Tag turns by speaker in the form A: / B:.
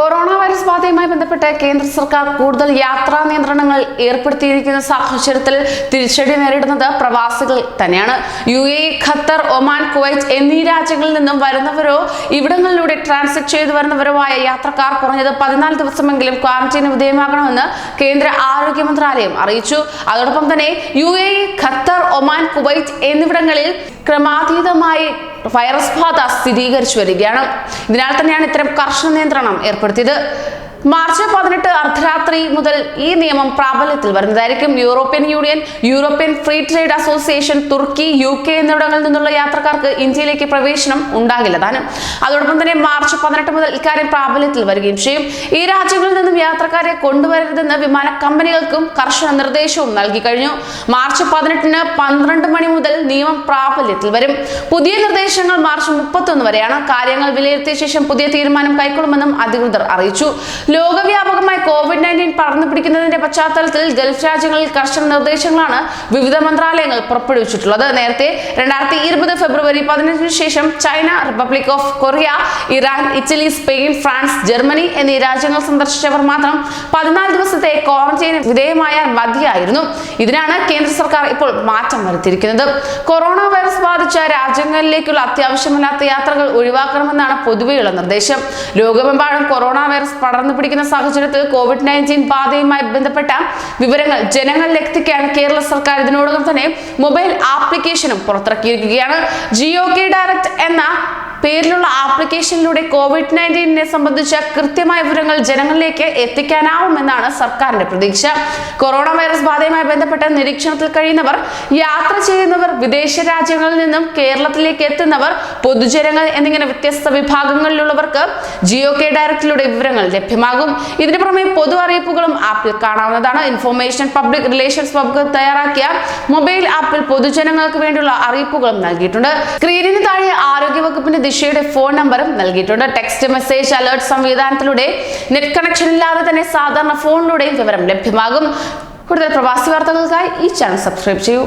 A: Corona virus ബാധയുമായി ബന്ധപ്പെട്ട് കേന്ദ്ര സർക്കാർ കൂടുതൽ യാത്രാ നിയന്ത്രണങ്ങൾ ഏർപ്പെടുത്തിയിരിക്കുന്ന സാഹചര്യത്തിൽ തിരിച്ചടി നേരിടുന്നത് പ്രവാസികൾ തന്നെയാണ്. U A Qatar Oman Kuwait എന്നീ രാജ്യങ്ങളിൽ നിന്നും വരുന്നവരോ ഇവിടങ്ങളിലൂടെ ട്രാൻസിറ്റ് ചെയ്തു വരുന്നവരോ ആയ യാത്രക്കാർ കുറഞ്ഞത് പതിനാല് ദിവസമെങ്കിലും ക്വാറന്റൈന് വിധേയമാകണമെന്ന് കേന്ദ്ര ആരോഗ്യ മന്ത്രാലയം അറിയിച്ചു. അതോടൊപ്പം തന്നെ U A Qatar Oman Kuwait എന്നിവിടങ്ങളിൽ ക്രമാതീതമായി വൈറസ് ബാധ സ്ഥിരീകരിച്ചു വരികയാണ്. ഇതിനാൽ തന്നെയാണ് ഇത്തരം കർശന നിയന്ത്രണം ഏർപ്പെടുത്തിയത് മാർച്ച് പതിനെട്ട് അർദ്ധരാത്രി മുതൽ ഈ നിയമം പ്രാബല്യത്തിൽ വരുന്നതായിരിക്കും. European Union European Free Trade Association തുർക്കി യു കെ എന്നിവിടങ്ങളിൽ നിന്നുള്ള യാത്രക്കാർക്ക് ഇന്ത്യയിലേക്ക് പ്രവേശനം ഉണ്ടാകില്ല. താനും അതോടൊപ്പം തന്നെ മാർച്ച് പതിനെട്ട് മുതൽ ഇക്കാര്യം പ്രാബല്യത്തിൽ വരികയും ചെയ്യും. ഈ രാജ്യങ്ങളിൽ നിന്നും യാത്രക്കാരെ കൊണ്ടുവരരുതെന്ന് വിമാന കമ്പനികൾക്കും കർശന നിർദ്ദേശവും നൽകി കഴിഞ്ഞു. മാർച്ച് പതിനെട്ടിന് പന്ത്രണ്ട് മണി മുതൽ നിയമം പ്രാബല്യത്തിൽ വരും. പുതിയ നിർദ്ദേശങ്ങൾ മാർച്ച് മുപ്പത്തൊന്ന് വരെയാണ്. കാര്യങ്ങൾ വിലയിരുത്തിയ ശേഷം പുതിയ തീരുമാനം കൈക്കൊള്ളുമെന്നും അധികൃതർ അറിയിച്ചു. ലോകവ്യാപകമായി കോവിഡ് നയന്റീൻ പടർന്നു പിടിക്കുന്നതിന്റെ പശ്ചാത്തലത്തിൽ ഗൾഫ് രാജ്യങ്ങളിൽ കർശന നിർദ്ദേശങ്ങളാണ് വിവിധ മന്ത്രാലയങ്ങൾ പുറപ്പെടുവിച്ചിട്ടുള്ളത്. നേരത്തെ രണ്ടായിരത്തി ഇരുപത് ഫെബ്രുവരി പതിനഞ്ചിന് ശേഷം China Republic of Korea Iran Italy Spain France Germany എന്നീ രാജ്യങ്ങൾ സന്ദർശിച്ചവർ മാത്രം പതിനാല് ദിവസത്തെ ക്വാറന്റൈന് വിധേയമായാൽ മതിയായിരുന്നു. ഇതിനാണ് കേന്ദ്ര സർക്കാർ ഇപ്പോൾ മാറ്റം വരുത്തിയിരിക്കുന്നത്. കൊറോണ വൈറസ് ബാധിച്ച രാജ്യങ്ങളിലേക്കുള്ള അത്യാവശ്യമല്ലാത്ത യാത്രകൾ ഒഴിവാക്കണമെന്നാണ് പൊതുവെയുള്ള നിർദ്ദേശം. ലോകമെമ്പാടും കൊറോണ വൈറസ് പടർന്നു പിടിക്കുന്ന സാഹചര്യത്തിൽ കോവിഡ് നയന്റീൻ ബാധയുമായി ബന്ധപ്പെട്ട വിവരങ്ങൾ ജനങ്ങളിൽ എത്തിക്കാൻ കേരള സർക്കാർ ഇതിനോടകം തന്നെ മൊബൈൽ ആപ്ലിക്കേഷനും പുറത്തിറക്കിയിരിക്കുകയാണ്. ജിയോ കെ ഡയറക്ട് എന്ന പേരിലുള്ള ആപ്ലിക്കേഷനിലൂടെ കോവിഡ് നയന്റീനെ സംബന്ധിച്ച കൃത്യമായ വിവരങ്ങൾ ജനങ്ങളിലേക്ക് എത്തിക്കാനാവുമെന്നാണ് സർക്കാരിന്റെ പ്രതീക്ഷ. കൊറോണ വൈറസ് ബാധയുമായി ബന്ധപ്പെട്ട നിരീക്ഷണത്തിൽ കഴിയുന്നവർ യാത്ര ചെയ്യുന്നവർ വിദേശ രാജ്യങ്ങളിൽ നിന്നും കേരളത്തിലേക്ക് എത്തുന്നവർ പൊതുജനങ്ങൾ എന്നിങ്ങനെ വ്യത്യസ്ത വിഭാഗങ്ങളിലുള്ളവർക്ക് ജിയോ കെ ഡയറക്റ്റിലൂടെ വിവരങ്ങൾ ലഭ്യമാകും. ഇതിനു പുറമെ പൊതു അറിയിപ്പുകളും ആപ്പിൽ കാണാവുന്നതാണ്. ഇൻഫോർമേഷൻ പബ്ലിക് റിലേഷൻസ് വകുപ്പ് തയ്യാറാക്കിയ മൊബൈൽ ആപ്പിൽ പൊതുജനങ്ങൾക്ക് വേണ്ടിയുള്ള അറിയിപ്പുകളും നൽകിയിട്ടുണ്ട്. സ്ക്രീനിന് താഴെ ആരോഗ്യ വകുപ്പിന്റെ ദിശയുടെ ഫോൺ നമ്പറും നൽകിയിട്ടുണ്ട്. ടെക്സ്റ്റ് മെസ്സേജ് അലേർട്ട് സംവിധാനത്തിലൂടെ നെറ്റ് കണക്ഷൻ ഇല്ലാതെ തന്നെ സാധാരണ ഫോണിലൂടെയും വിവരം ലഭ്യമാകും. കൂടുതൽ പ്രവാസി വാർത്തകൾക്കായി ഈ ചാനൽ സബ്സ്ക്രൈബ് ചെയ്യൂ.